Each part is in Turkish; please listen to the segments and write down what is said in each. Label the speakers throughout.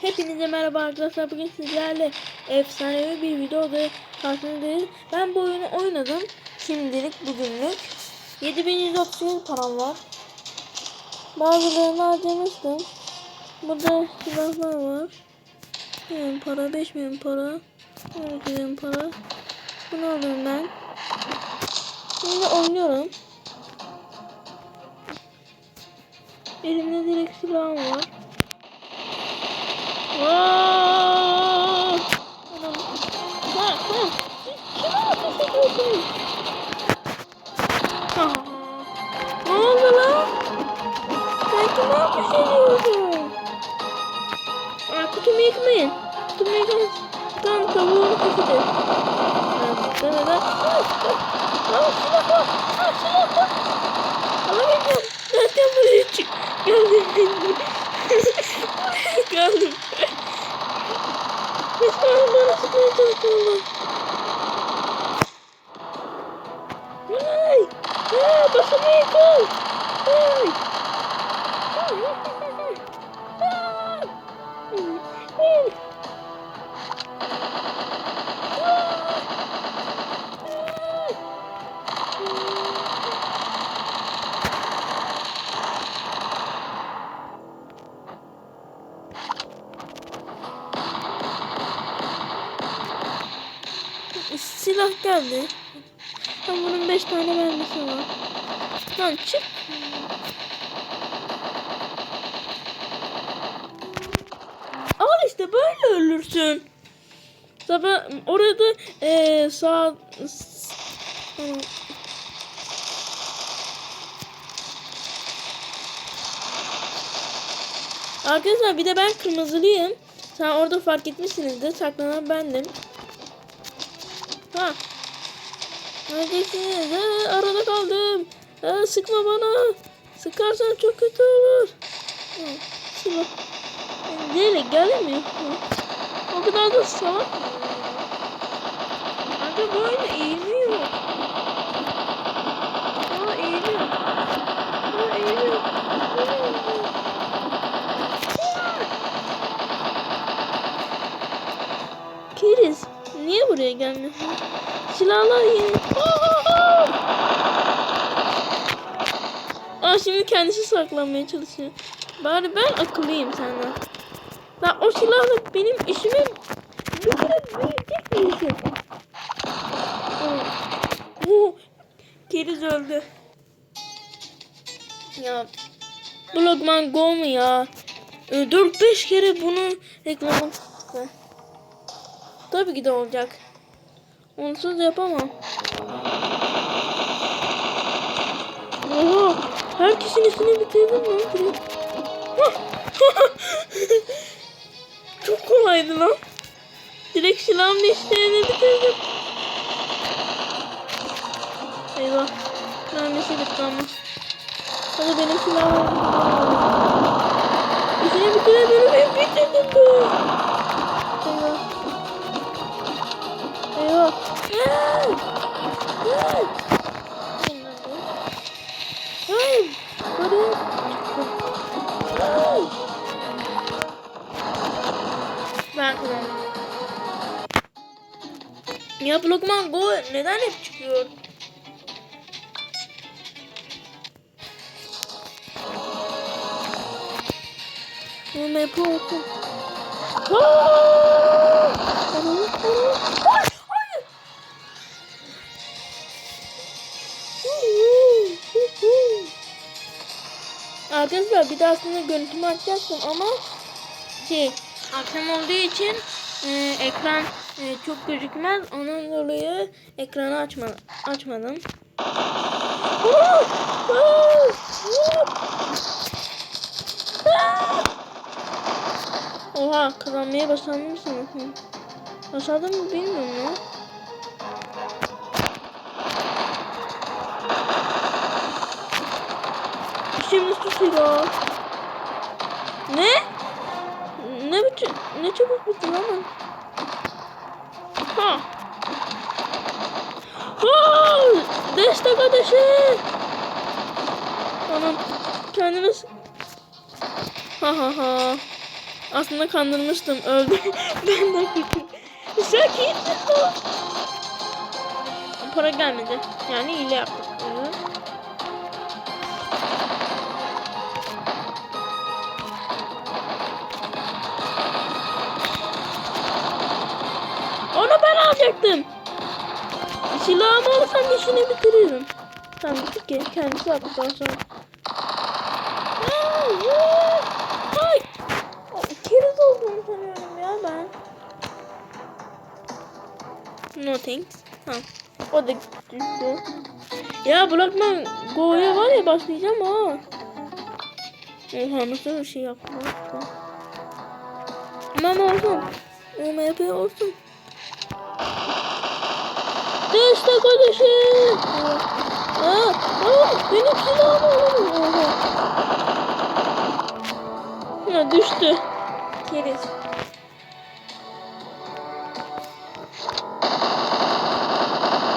Speaker 1: Hepinize merhaba arkadaşlar. Bugün sizlerle efsanevi bir videoda karşınızdayız. Ben bu oyunu oynadım. Şimdilik bugünlük. 7137 param var. Bazılarını harcamıştım. Burada silahlar var. 1000 para, 5000 para, 12000 para. Bunu alıyorum ben. Şimdi oynuyorum. Elimde direkt silahım var. Aa! Adam. Ha, ha. Kime ateş ediyorsun? Ha. Ne oldu lan? Sen kime ateş ediyorsun? Aa, kutumu yıkmayın. Kutumu yıkmayın. Tam tavuğunu keselim. Evet, evet. Aa, silah var. Aa, silah var. Alamayacağım. Geldi. Tam bunun 5 tane mermisi var. Lan çık. Al işte böyle ölürsün. Sabah orada eee sağ. Arkadaşlar bir de ben kırmızılıyım. Sen orada fark etmişsinizdir. Saklanan bendim. Ha. Neredesiniz? Ha, arada kaldım. Ha, sıkma bana. Sıkarsan çok kötü olur. Ha. Neyle gelmiyor? O kadar da salak. Hadi böyle eğiliyor. Ha eğiliyor. Ha eğiliyor. eğiliyor. Buraya gelmiyorsun? Silahlar yeni. Aa şimdi kendisi saklanmaya çalışıyor. Bari ben akıllıyım senden. Lan o silahla benim işimi bir kere büyüyecek şey. Oh, Keriz öldü. Ya Blogman Go mu ya? 4-5 kere bunu reklamı. Tabii ki de olacak. Onsuz yapamam. Oha! Herkesin işini bitirdim lan. Çok kolaydı lan. Direkt silahımla işlerini bitirdim. Eyvah. Mermisi ama. Hadi benim silahım. İşini bitiremiyorum. Ben bitirdim bu. Ben kazandım. Ya Pokemon Go neden hep çıkıyor? Bu map'i oku. Arkadaşlar bir daha aslında görüntümü açacaktım ama şey akşam olduğu için e, ekran e, çok gözükmez. Onun dolayı ekranı açma, açmadım. Oha kazanmaya başladım mı sanırım? Mı bilmiyorum ya. Susuyor. Ne? Ne biçim? Ne çabuk bitti lan? Ha. Ha! Destek ateşi. Anam kendini s- Ha ha ha. Aslında kandırmıştım. Benden kurtuldum. Sen kimsin lan? Para gelmedi. Yani hile yaptık. Alacaktım. Silahımı alırsam işini bitiririm. Tamam bitti ki. Kendisi yaptıktan sonra. Ay. Keriz olduğunu sanıyorum ya ben. No thanks. Tamam. O da düştü. Ya bırakma. Go'ya var ya başlayacağım ha. Oha nasıl bir şey yaptı. Mama olsun. MMP olsun. Destek ateşi. Aa, aa, benim silahımı alamam. Oha. Ha düştü. Keriz.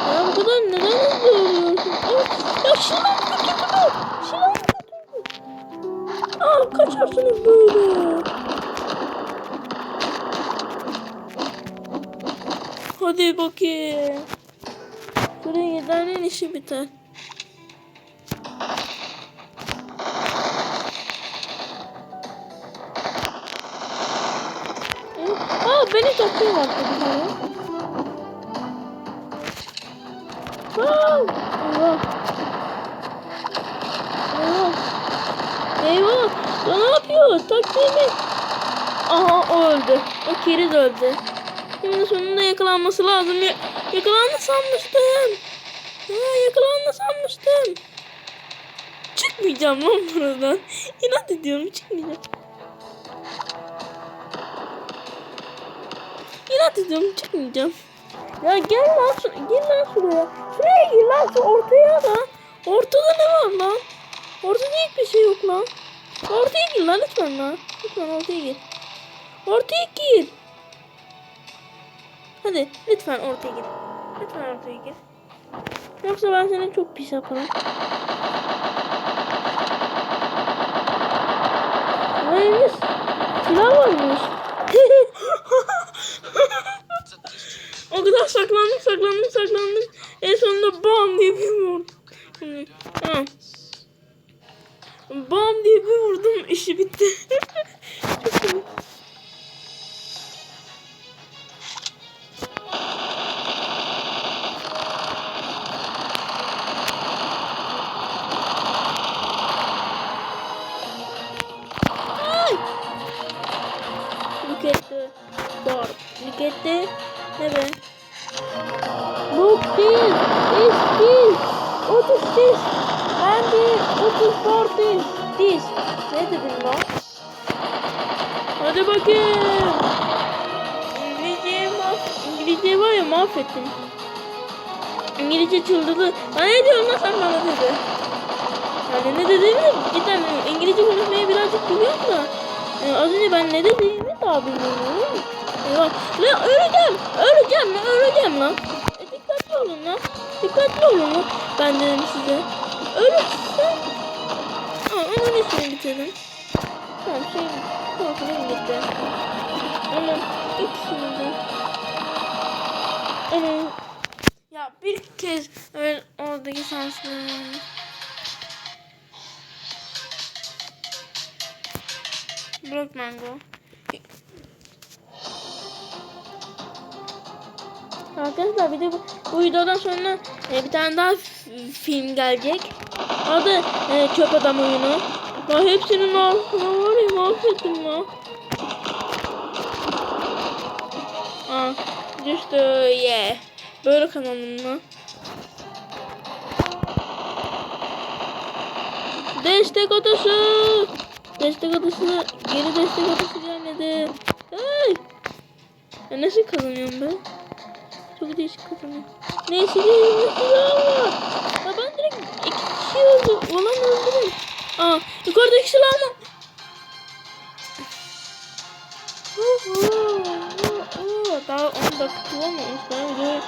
Speaker 1: Ya bu kadar neden hızlı oluyorsun? Ya silahımı götürdü. Silahımı götürdü. Aa kaçarsınız böyle. Hadi bakayım. Şuraya gidenin işi biter. Aa beni bir tane. Wow! Eyvah. Eyvah. Eyvah. Ne yapıyor? Taktiğimi. Aha o öldü. O keriz öldü. Şimdi sonunda yakalanması lazım. Ya yakalandı sanmıştım. Ha, yakalandı sanmıştım. Çıkmayacağım lan buradan. İnat ediyorum çıkmayacağım. İnat ediyorum çıkmayacağım. Ya gel lan gir lan şuraya. Şuraya gir lan şu ortaya da. Ortada ne var lan? Ortada hiçbir şey yok lan. Ortaya gir lan lütfen lan. Lütfen ortaya gir. Ortaya gir. Hadi lütfen ortaya gir. Lütfen ortaya gir. Yoksa ben seni çok pis yaparım. Neymiş? Silah varmış. o kadar saklandık saklandık saklandık. En sonunda bam diye bir vurdum. Bam diye bir vurdum işi bitti. Çok iyi. 30 diş. Ben bir 34 diş. Diş. Ne dedim lan? Hadi bakayım. İngilizceyi, İngilizceyi var ya mahvettim. İngilizce çıldırdı. Bana ne diyorsun lan sen bana dedi. Yani ne dediğimi de cidden e, İngilizce konuşmayı birazcık biliyorum da. Yani az önce ben ne dediğimi daha bilmiyorum. E, ya, öleceğim, öleceğim, öleceğim lan. E, dikkatli olun lan. Dikkatli olun. Ben dedim size. Ölürsen. Aa, onun ismini bitirdim. Tamam şey. Korkularım gitti. Onun ikisini. Onun. Ya bir kez öyle oradaki sanslarım. Block Mango. Arkadaşlar bir de bu, bu videodan sonra e, bir tane daha film gelecek. Adı e, Çöp Adam oyunu. Ya hepsinin altına var ya mahvettim lan. Aa, düştü yeah. Böyle kanalımla. Destek atışı. Destek atışı. Geri destek atışı gelmedi. Ay. Ya nasıl kazanıyorum ben? Çok değişik kazanıyorum. Neyse değil. Ya ben direkt iki kişi öldüm. Ulan öldürün. Aa yukarıdaki silahımı. Daha 10 dakika olmamış. Ben videoyu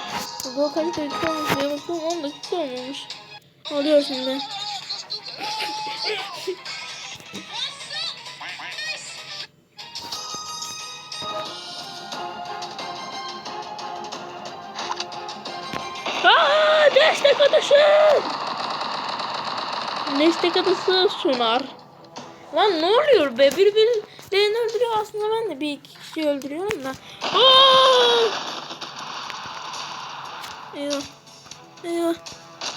Speaker 1: bu kaç dakika olmuş diye bakıyorum 10 dakika olmamış. Alıyor şimdi. Destek adası. Destek adası sunar. Lan ne oluyor be? Birbirlerini öldürüyor. Aslında ben de bir iki kişi öldürüyorum da. Aa! Eyvah. Eyvah.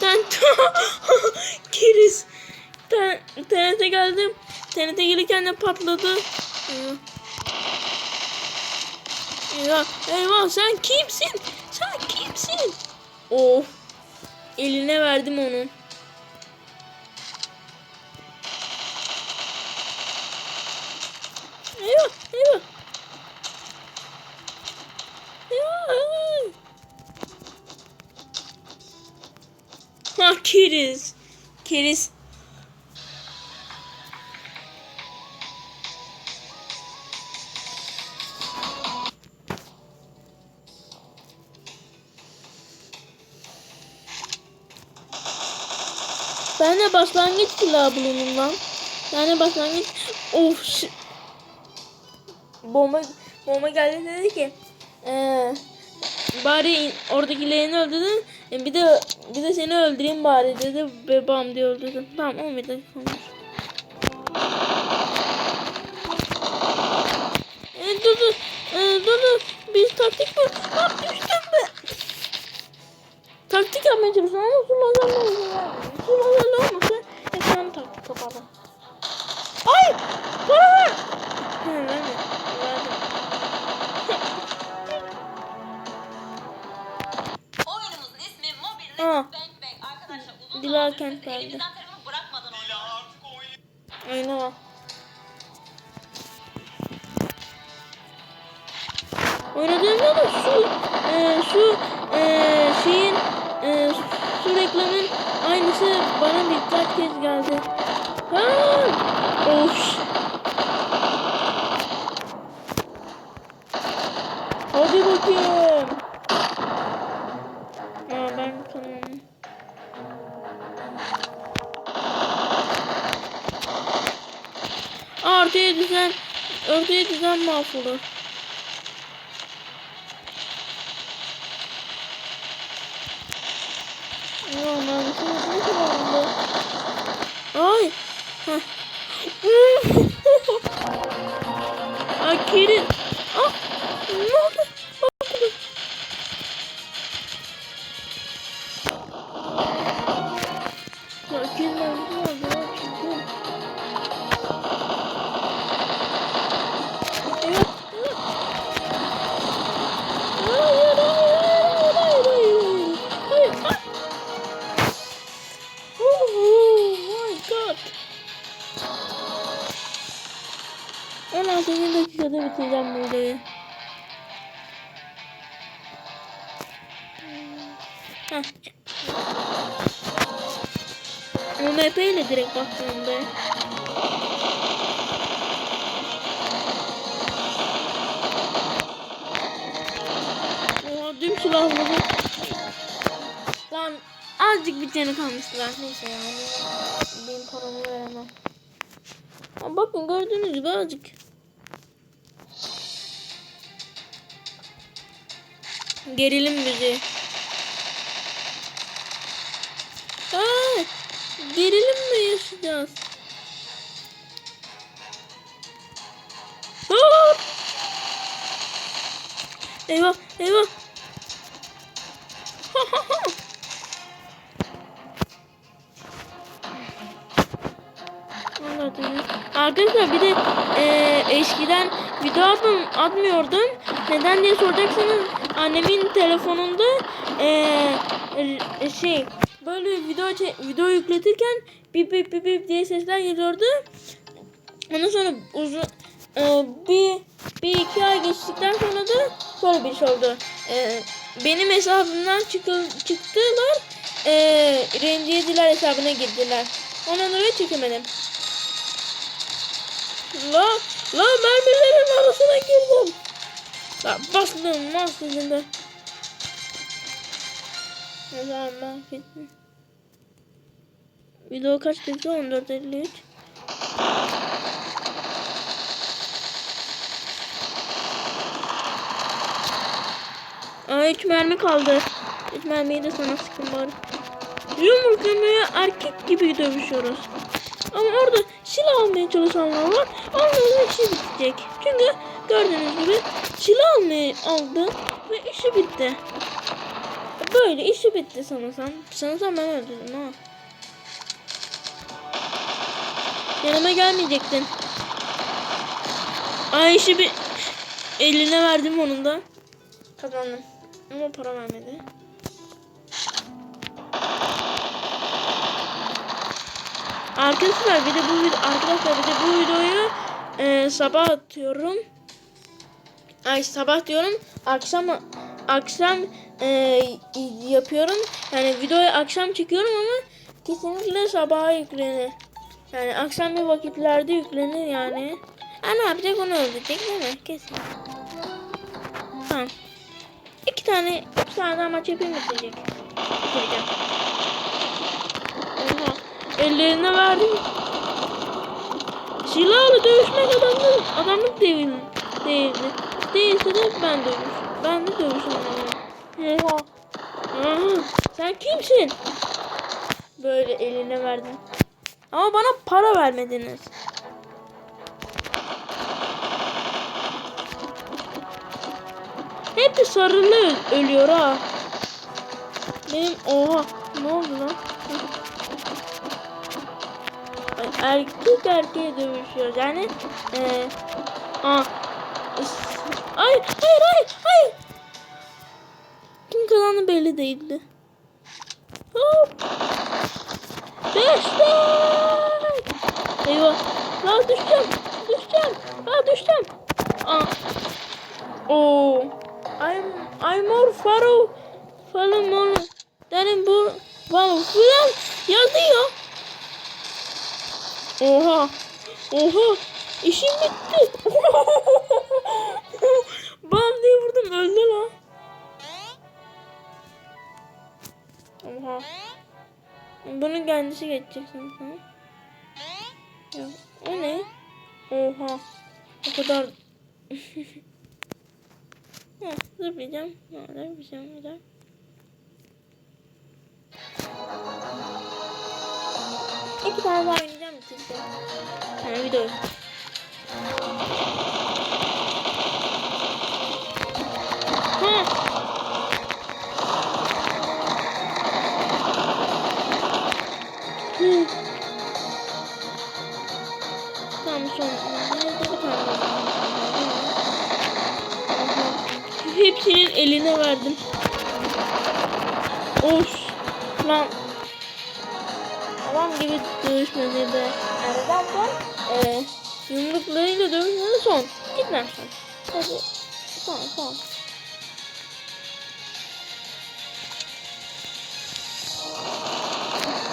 Speaker 1: Ben Kiriz. Ten, TNT geldim. TNT gelirken de patladı. Eyvah. Eyvah. Eyvah sen kimsin? Sen kimsin? Of. Eline verdim onu. Ben de başlangıç... Of. Bomba, bomba geldi dedi ki... Eee... Bari in- oradakilerini öldürdün. e, Bir de bir de seni öldüreyim bari dedi ve bam diye öldürdüm. Tamam 11 dakika olmuş. E, dur dur. E, dur dur. Bir taktik var. Lan düştüm be. Taktik yapmaya çalışıyorum ama su lazerle izin vermiyor. Taktik kapalı. Ay! Para. Verdim.
Speaker 2: Oyunumuzun ismi Mobile Bang Bang. Arkadaşlar uzun
Speaker 1: Dilan
Speaker 2: zamandır telefonu bırakmadan oynuyoruz.
Speaker 1: Aynen o. Oynadığımda da şu e, şu e, şeyin e, su reklamın aynısı bana birkaç kez geldi. Ha! Of. Hadi bakayım. Aa, ben tamam. Ortaya düzen, ortaya düzen mahvolur. Ay. Ay Kerim. Ah. Ne oldu? 16. dakikada bitireceğim bu videoyu. UMP ile direkt baktım be. Oha düm silahları. Lan azıcık bir canı kalmıştı lan. Neyse yani. Benim paramı veremem. Bakın gördüğünüz gibi azıcık. Gerilim müziği. Aa, gerilim mi yaşayacağız? Aa! Eyvah, eyvah. Arkadaşlar bir de e, eskiden video atm atmıyordum. Neden diye soracaksanız annemin telefonunda e, şey böyle video video yükletirken bip bip bip bip diye sesler geliyordu. Ondan sonra uzun e, bir bir iki ay geçtikten sonra da şöyle bir şey oldu. E, benim hesabımdan çıkıl, çıktılar. E, Renciyediler hesabına girdiler. Ondan dolayı çekemedim. La, la mermilerin arasına girdim. La bastım bastım de. Ne zaman mahvettim. Video kaç dakika? 14.53. Aa 3 mermi kaldı. 3 mermiyi de sana sıkın bari. yumruklamaya erkek gibi dövüşüyoruz. Ama orada silah almaya çalışanlar var. Onların işi bitecek. Çünkü gördüğünüz gibi silah almayı aldı ve işi bitti. Böyle işi bitti sanırsam. Sanırsam ben öldürdüm ha. Yanıma gelmeyecektin. Ay işi bir eline verdim onun da. Kazandım. Ama para vermedi. Arkadaşlar bir de bu video arkadaşlar bir de bu videoyu e, sabah atıyorum. Ay sabah diyorum. Akşam akşam e, yapıyorum. Yani videoyu akşam çekiyorum ama kesinlikle sabaha yüklenir. Yani akşam bir vakitlerde yüklenir yani. Ha ne yapacak onu öldürecek değil mi? Kesin. Tamam. İki tane, iki tane daha maç yapayım bitirecek. Oha. Ellerine verdim. Silahla dövüşmek adamlık, adamlık değil, değildi. Değilse de ben dövüş. Ben de dövüşürüm. Oha. Aha. Sen kimsin? Böyle eline verdim. Ama bana para vermediniz. Hep de sarılı öl- ölüyor ha. Benim oha ne oldu lan? Erkek erkeğe dövüşüyoruz yani. Eee aa, ay hayır hayır hayır. Kim kazandı belli değildi. Hop. Destek. Eyvah. La düşeceğim. Düşeceğim. La düşeceğim. Aa. Oo. I'm I'm more faro falan more than bu falan filan yazıyor. Oha. Oha. İşim bitti. Bam diye vurdum öldü lan. Oha. Bunun kendisi geçecek. Ya, o ne? Oha. O kadar. ha, zıplayacağım. Ne olur bir şey olmayacak. İki tane daha oynayacağım bitireceğim. Yani video. Hepsinin eline verdim. Of. Lan. Adam gibi dövüşmedi be. Aradan var. Ee, yumruklarıyla dövüşmedi son. Git lan son. Hadi. Son son.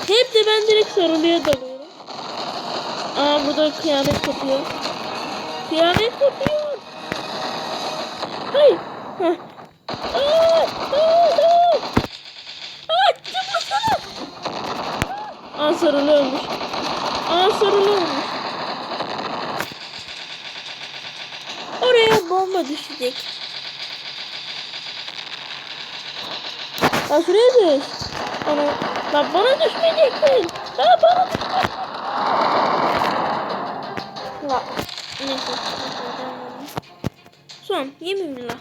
Speaker 1: Hep de ben direkt sarılıya dalıyorum. Aa burada kıyamet kopuyor. Kıyamet kopuyor. Hayır. Aa, sarılı ölmüş. Aa sarılı ölmüş. Oraya bomba düşecek. Aa şuraya düş. Bana, lan bana düşmeyeceksin. Lan bana düşmeyeceksin. Lan. Neyse. Son. Yemin billah.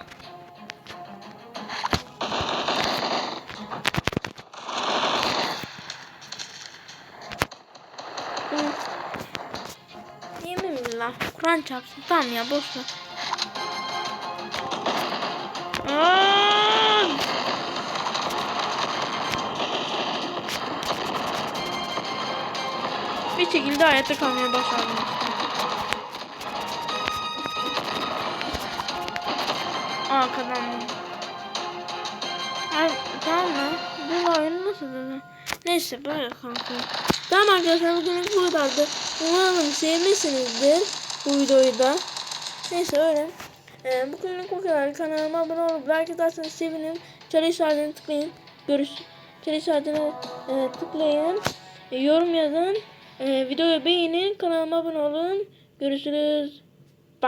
Speaker 1: Kur'an çarpsın. Tamam ya boş ver. Bir şekilde hayatta kalmaya başardım. Aa kazandım. Ay, tamam mı? Bu oyun nasıl dedi? Neyse böyle kanka. Tamam arkadaşlar bugünlük bu kadardı. Umarım sevmişsinizdir bu videoyu da. Neyse öyle. Ee, bugünlük bu kadar. Kanalıma abone olup like atarsanız sevinirim. Çarı işaretini tıklayın. Görüş. Çarı işaretini e, tıklayın. E, yorum yazın. E, videoyu beğenin. Kanalıma abone olun. Görüşürüz.